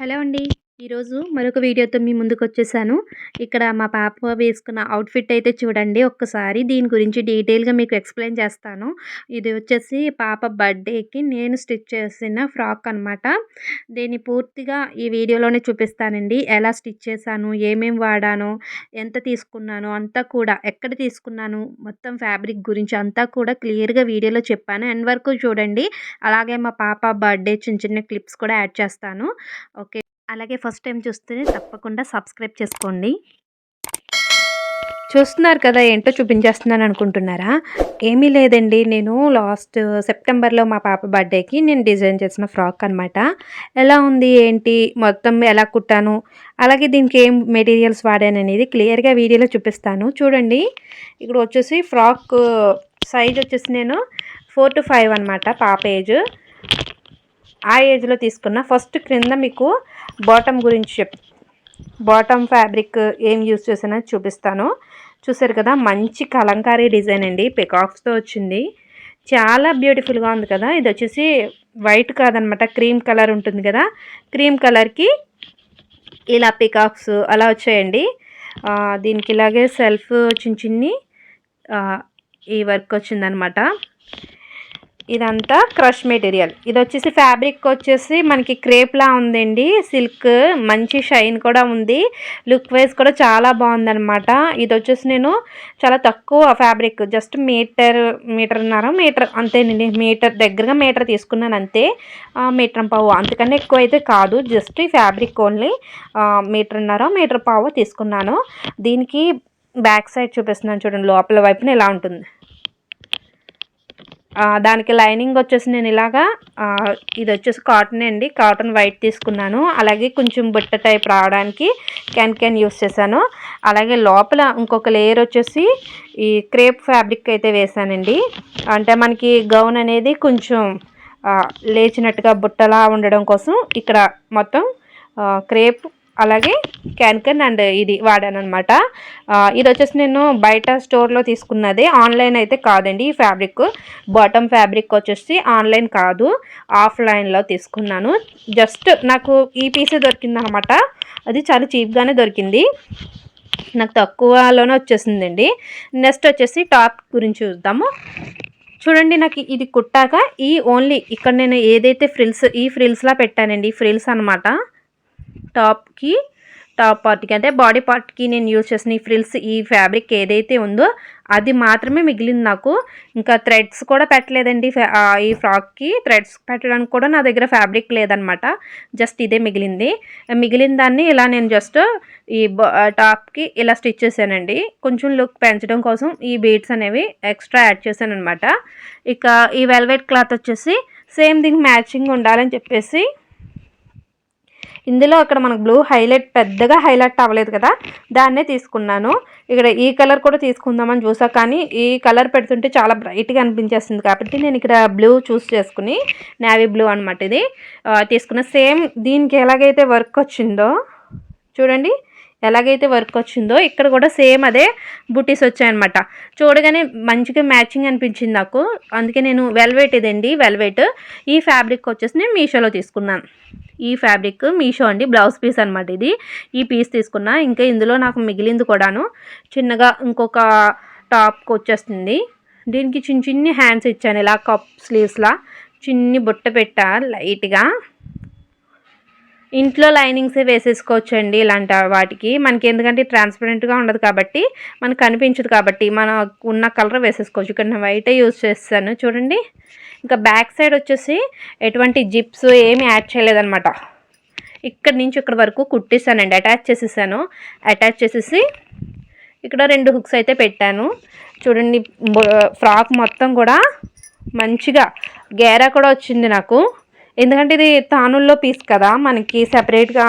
Hello అండి. ఈరోజు మరొక వీడియోతో మీ ముందుకు వచ్చేసాను ఇక్కడ మా పాప వేసుకున్న అవుట్ఫిట్ అయితే చూడండి ఒక్కసారి దీని గురించి డీటెయిల్గా మీకు ఎక్స్ప్లెయిన్ చేస్తాను. ఇది వచ్చేసి పాప బర్త్డేకి నేను స్టిచ్ చేసిన ఫ్రాక్ అనమాట దీన్ని పూర్తిగా ఈ వీడియోలోనే చూపిస్తానండి. ఎలా స్టిచ్ చేశాను ఏమేమి వాడాను ఎంత తీసుకున్నాను అంతా కూడా ఎక్కడ తీసుకున్నాను మొత్తం ఫ్యాబ్రిక్ గురించి అంతా కూడా క్లియర్గా వీడియోలో చెప్పాను. ఎండ్ వరకు చూడండి. అలాగే మా పాప బర్త్డే చిన్న చిన్న క్లిప్స్ కూడా యాడ్ చేస్తాను. ఓకే. అలాగే ఫస్ట్ టైం చూస్తే తప్పకుండా సబ్స్క్రైబ్ చేసుకోండి. చూస్తున్నారు కదా ఏంటో చూపించేస్తున్నాను అనుకుంటున్నారా? ఏమీ లేదండి. నేను లాస్ట్ సెప్టెంబర్లో మా పాప బర్త్డేకి నేను డిజైన్ చేసిన ఫ్రాక్ అనమాట ఎలా ఉంది? ఏంటి? మొత్తం ఎలా కుట్టాను? అలాగే దీనికి ఏం మెటీరియల్స్ వాడాను అనేది క్లియర్గా వీడియోలో చూపిస్తాను. చూడండి. ఇక్కడ వచ్చేసి ఫ్రాక్ సైజ్ వచ్చేసి నేను ఫోర్ టు ఫైవ్ అనమాట పాప ఏజ్. ఆ ఏజ్లో తీసుకున్న ఫస్ట్ క్రింద మీకు బాటమ్ గురించి చెప్ బాటమ్ ఫ్యాబ్రిక్ ఏం యూస్ చేసానో చూపిస్తాను. చూసారు కదా మంచి కలంకారీ డిజైన్ అండి. పికాక్స్తో వచ్చింది. చాలా బ్యూటిఫుల్గా ఉంది కదా. ఇది వచ్చేసి వైట్ కాదనమాట క్రీమ్ కలర్ ఉంటుంది కదా. క్రీమ్ కలర్కి ఇలా పికాక్స్ అలా వచ్చాయండి. దీనికి ఇలాగే సెల్ఫ్ చిన్న చిన్ని ఈ వర్క్ వచ్చిందనమాట. ఇదంతా క్రష్ మెటీరియల్. ఇది వచ్చేసి ఫ్యాబ్రిక్ వచ్చేసి మనకి క్రేప్లా ఉందండి. సిల్క్ మంచి షైన్ కూడా ఉంది. లుక్ వైజ్ కూడా చాలా బాగుందనమాట ఇది వచ్చేసి నేను చాలా తక్కువ ఫ్యాబ్రిక్ జస్ట్ మీటర్ మీటర్న్నర మీటర్ అంతేనండి. మీటర్ దగ్గరగా మీటర్ తీసుకున్నాను అంతే. మీటర్ పావు అంతకన్నా ఎక్కువ అయితే కాదు. జస్ట్ ఈ ఫ్యాబ్రిక్ ఓన్లీ మీటర్న్నర మీటర్ పావు తీసుకున్నాను. దీనికి బ్యాక్ సైడ్ చూపిస్తున్నాను చూడండి లోపల వైపున ఇలా ఉంటుంది. దానికి లైనింగ్ వచ్చేసి నేను ఇలాగా ఇది వచ్చేసి కాటన్ అండి. కాటన్ వైట్ తీసుకున్నాను. అలాగే కొంచెం బుట్ట టైప్ రావడానికి క్యాన్ క్యాన్ యూస్ చేశాను. అలాగే లోపల ఇంకొక లేయర్ వచ్చేసి ఈ క్రేప్ ఫ్యాబ్రిక్ అయితే వేసానండి అంటే మనకి గౌన్ అనేది కొంచెం లేచినట్టుగా బుట్టలా ఉండడం కోసం ఇక్కడ మొత్తం క్రేప్ అలాగే క్యాన్కన్ అండ్ ఇది వాడాను అనమాట ఇది వచ్చేసి నేను బయట స్టోర్లో తీసుకున్నది ఆన్లైన్ అయితే కాదండి ఈ ఫ్యాబ్రిక్. బాటమ్ ఫ్యాబ్రిక్ వచ్చేసి ఆన్లైన్ కాదు ఆఫ్లైన్లో తీసుకున్నాను. జస్ట్ నాకు ఈ పీసే దొరికింది అనమాట అది చాలా చీప్గానే దొరికింది. నాకు తక్కువలోనే వచ్చేసిందండి. నెక్స్ట్ వచ్చేసి టాప్ గురించి చూద్దాము. చూడండి నాకు ఇది కుట్టాక ఈ ఓన్లీ ఇక్కడ నేను ఏదైతే ఫ్రిల్స్ ఈ ఫ్రిల్స్లా పెట్టానండి ఫ్రిల్స్ అనమాట టాప్కి టాప్ పార్ట్కి. అంటే బాడీ పార్ట్కి నేను యూజ్ చేసిన ఈ ఫ్రిల్స్ ఈ ఫ్యాబ్రిక్ ఏదైతే ఉందో అది మాత్రమే మిగిలింది నాకు. ఇంకా థ్రెడ్స్ కూడా పెట్టలేదండి. ఈ ఫ్రాక్కి థ్రెడ్స్ పెట్టడానికి కూడా నా దగ్గర ఫ్యాబ్రిక్ లేదనమాట. జస్ట్ ఇదే మిగిలింది. మిగిలిన దాన్ని ఇలా నేను జస్ట్ ఈ టాప్కి ఇలా స్టిచ్ చేశానండి. కొంచెం లుక్ పెంచడం కోసం ఈ బీడ్స్ అనేవి ఎక్స్ట్రా యాడ్ చేశాను అనమాట ఇక ఈ వెల్వెట్ క్లాత్ వచ్చేసి సేమ్ థింగ్ మ్యాచింగ్ ఉండాలని చెప్పేసి ఇందులో అక్కడ మనకు బ్లూ హైలైట్ పెద్దగా హైలైట్ అవ్వలేదు కదా? దాన్నే తీసుకున్నాను. ఇక్కడ ఈ కలర్ కూడా తీసుకుందామని చూసా కానీ ఈ కలర్ పెడుతుంటే చాలా బ్రైట్గా అనిపించేస్తుంది కాబట్టి నేను ఇక్కడ బ్లూ చూస్ చేసుకుని నేవీ బ్లూ అనమాట ఇది. తీసుకున్న సేమ్ దీనికి ఎలాగైతే వర్క్ వచ్చిందో చూడండి. ఎలాగైతే వర్క్ వచ్చిందో ఇక్కడ కూడా సేమ్ అదే బుటీస్ వచ్చాయన్నమాట. చూడగానే మంచిగా మ్యాచింగ్ అనిపించింది నాకు. అందుకే నేను వెల్వెట్ ఇదండి వెల్వెట్ ఈ ఫ్యాబ్రిక్ వచ్చేసి నేను మీషోలో తీసుకున్నాను. ఈ ఫ్యాబ్రిక్ మీషో అండి బ్లౌజ్ పీస్ అనమాట ఇది. ఈ పీస్ తీసుకున్నా. ఇంకా ఇందులో నాకు మిగిలింది కూడాను చిన్నగా ఇంకొక టాప్కి వచ్చేస్తుంది. దీనికి చిన్న చిన్ని హ్యాండ్స్ ఇచ్చాను ఇలా కప్ స్లీవ్స్లా చిన్ని బుట్ట పెట్టా లైట్గా ఇంట్లో లైనింగ్సే వేసేసుకోవచ్చు అండి ఇలాంటి వాటికి. మనకి ఎందుకంటే ట్రాన్స్పరెంట్గా ఉండదు కాబట్టి మనకు కనిపించదు కాబట్టి మనం ఉన్న కలర్ వేసేసుకోవచ్చు. ఇక్కడ నేను వైటే యూజ్ చేస్తాను. చూడండి. ఇంకా బ్యాక్ సైడ్ వచ్చేసి ఎటువంటి జిప్స్ ఏమి యాడ్ చేయలేదన్నమాట. ఇక్కడ నుంచి ఇక్కడ వరకు కుట్టిస్తానండి అటాచ్ చేసేసాను. అటాచ్ చేసేసి ఇక్కడ రెండు హుక్స్ అయితే పెట్టాను. చూడండి ఫ్రాక్ మొత్తం కూడా మంచిగా గేరా కూడా వచ్చింది నాకు. ఎందుకంటే ఇది తానుల్లో పీస్ కదా మనకి సెపరేట్గా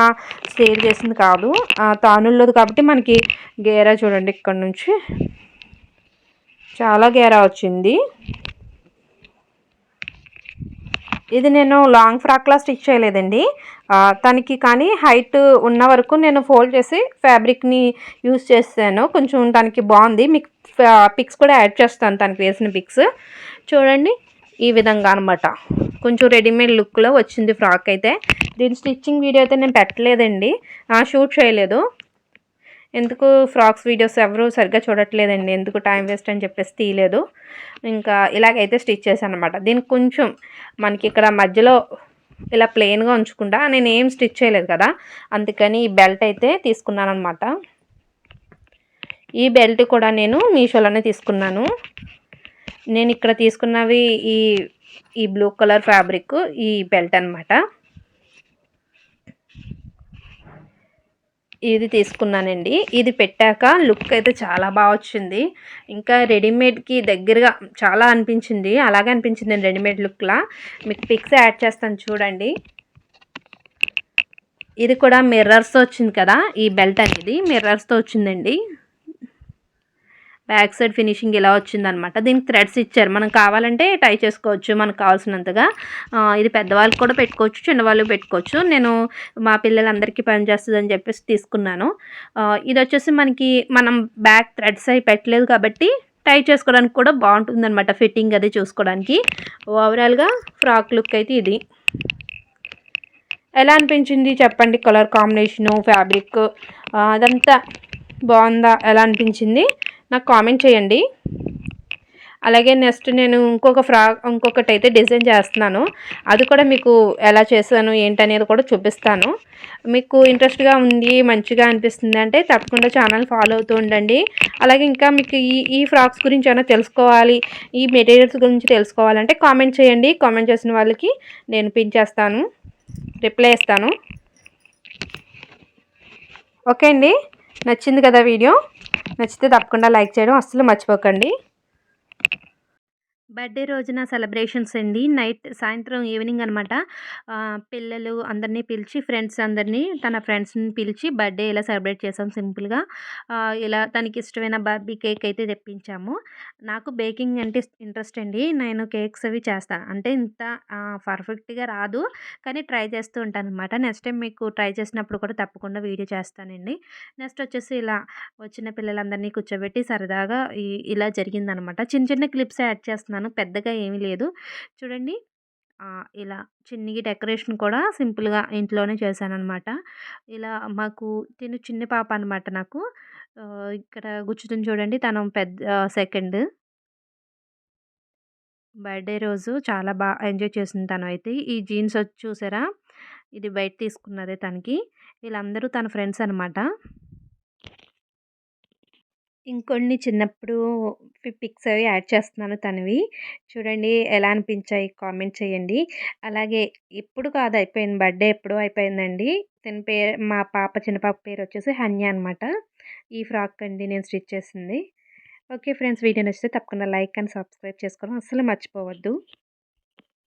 సేల్ చేసింది కాదు. తానుల్లోది కాబట్టి మనకి గేరా చూడండి ఇక్కడ నుంచి. చాలా గేరా వచ్చింది. ఇది నేను లాంగ్ ఫ్రాక్లా స్టిచ్ చేయలేదండి. తనకి కానీ హైట్ ఉన్న వరకు నేను ఫోల్డ్ చేసి ఫ్యాబ్రిక్ని యూస్ చేస్తాను. కొంచెం తనకి బాగుంది. మీకు పిక్స్ కూడా యాడ్ చేస్తాను తనకి వేసిన పిక్స్. చూడండి. ఈ విధంగా అనమాట కొంచెం రెడీమేడ్ లుక్లో వచ్చింది ఫ్రాక్ అయితే. దీని స్టిచ్చింగ్ వీడియో అయితే నేను పెట్టలేదండి. షూట్ చేయలేదు. ఎందుకు ఫ్రాక్స్ వీడియోస్ ఎవరు సరిగ్గా చూడట్లేదండి. ఎందుకు టైం వేస్ట్ అని చెప్పేసి తీయలేదు. ఇంకా ఇలాగైతే స్టిచ్ చేశాను అనమాట దీనికి కొంచెం మనకి ఇక్కడ మధ్యలో ఇలా ప్లెయిన్గా ఉంచకుండా నేను ఏం స్టిచ్ చేయలేదు కదా. అందుకని ఈ బెల్ట్ అయితే తీసుకున్నాను అనమాట ఈ బెల్ట్ కూడా నేను మీషోలోనే తీసుకున్నాను. నేను ఇక్కడ తీసుకున్నవి ఈ ఈ బ్లూ కలర్ ఫ్యాబ్రిక్ ఈ బెల్ట్ అనమాట ఇది తీసుకున్నానండి. ఇది పెట్టాక లుక్ అయితే చాలా బాగా వచ్చింది. ఇంకా రెడీమేడ్కి దగ్గరగా చాలా అనిపించింది. అలాగే అనిపించింది రెడీమేడ్ లుక్లా. మీకు పిక్స్ యాడ్ చేస్తాను చూడండి. ఇది కూడా మిర్రర్స్తో వచ్చింది కదా ఈ బెల్ట్ అనేది మిర్రర్స్తో వచ్చిందండి. బ్యాక్ సైడ్ ఫినిషింగ్ ఇలా వచ్చిందనమాట. దీనికి థ్రెడ్స్ ఇచ్చారు. మనం కావాలంటే టై చేసుకోవచ్చు మనకు కావాల్సినంతగా. ఇది పెద్దవాళ్ళకి కూడా పెట్టుకోవచ్చు చిన్నవాళ్ళు పెట్టుకోవచ్చు. నేను మా పిల్లలందరికీ పనిచేస్తుందని చెప్పేసి తీసుకున్నాను. ఇది వచ్చేసి మనకి మనం బ్యాక్ థ్రెడ్స్ అవి పెట్టలేదు కాబట్టి టై చేసుకోవడానికి కూడా బాగుంటుంది అనమాట ఫిట్టింగ్ అది చూసుకోవడానికి. ఓవరాల్గా ఫ్రాక్ లుక్ అయితే ఇది. ఎలా అనిపించింది చెప్పండి? కలర్ కాంబినేషను ఫ్యాబ్రిక్ అదంతా బాగుందా? ఎలా అనిపించింది? నాకు కామెంట్ చేయండి. అలాగే నెక్స్ట్ నేను ఇంకొక ఫ్రాక్ ఇంకొకటి అయితే డిజైన్ చేస్తున్నాను. అది కూడా మీకు ఎలా చేశాను ఏంటనేది కూడా చూపిస్తాను. మీకు ఇంట్రెస్ట్గా ఉంది మంచిగా అనిపిస్తుంది అంటే తప్పకుండా ఛానల్ ఫాలో అవుతూ ఉండండి. అలాగే ఇంకా మీకు ఈ ఈ ఫ్రాక్స్ గురించి ఏమైనా తెలుసుకోవాలి ఈ మెటీరియల్స్ గురించి తెలుసుకోవాలంటే కామెంట్ చేయండి. కామెంట్ చేసిన వాళ్ళకి నేను పిన్ చేస్తాను రిప్లై ఇస్తాను. ఓకే అండి? నచ్చింది కదా వీడియో నచ్చితే తప్పకుండా లైక్ చేయడం అస్సలు మర్చిపోకండి. బర్త్డే రోజున సెలబ్రేషన్స్ అండి. నైట్ సాయంత్రం ఈవినింగ్ అనమాట పిల్లలు అందరినీ పిలిచి ఫ్రెండ్స్ అందరినీ తన ఫ్రెండ్స్ని పిలిచి బర్త్డే ఇలా సెలబ్రేట్ చేసాం సింపుల్గా. ఇలా తనకి ఇష్టమైన బార్బీ కేక్ అయితే తెప్పించాము. నాకు బేకింగ్ అంటే ఇంట్రెస్ట్ అండి. నేను కేక్స్ అవి చేస్తాను అంటే ఇంత పర్ఫెక్ట్గా రాదు. కానీ ట్రై చేస్తూ ఉంటాను అనమాట నెక్స్ట్ టైం మీకు ట్రై చేసినప్పుడు కూడా తప్పకుండా వీడియో చేస్తానండి. నెక్స్ట్ వచ్చేసి ఇలా వచ్చిన పిల్లలందరినీ కూర్చోబెట్టి సరదాగా ఇలా జరిగిందనమాట చిన్న చిన్న క్లిప్స్ యాడ్ చేస్తున్నాను. చేస్తున్నాను పెద్దగా ఏమీ లేదు. చూడండి ఇలా చిన్నగి డెకరేషన్ కూడా సింపుల్గా ఇంట్లోనే చేశానమాట ఇలా మాకు తిను చిన్న పాప అనమాట నాకు. ఇక్కడ గుచ్చుతుంది చూడండి తను పెద్ద సెకండ్. బర్త్డే రోజు చాలా బాగా ఎంజాయ్ చేసింది తను అయితే. ఈ జీన్స్ వచ్చి చూసారా? ఇది బయట తీసుకున్నదే తనకి. వీళ్ళందరూ తన ఫ్రెండ్స్ అనమాట ఇంకొన్ని చిన్నప్పుడు పిక్స్ అవి యాడ్ చేస్తున్నాను తనవి. చూడండి ఎలా అనిపించాయి కామెంట్ చేయండి. అలాగే ఇప్పుడు కాదు అయిపోయింది బర్త్డే ఎప్పుడో అయిపోయిందండి. తన పేరు మా పాప చిన్న పాప పేరు వచ్చేసి హన్య అనమాట ఈ ఫ్రాక్ అండి నేను స్టిచ్ చేసింది. ఓకే ఫ్రెండ్స్ వీడియో నచ్చితే తప్పకుండా లైక్ అండ్ సబ్స్క్రైబ్ చేసుకోవడం అస్సలు మర్చిపోవద్దు.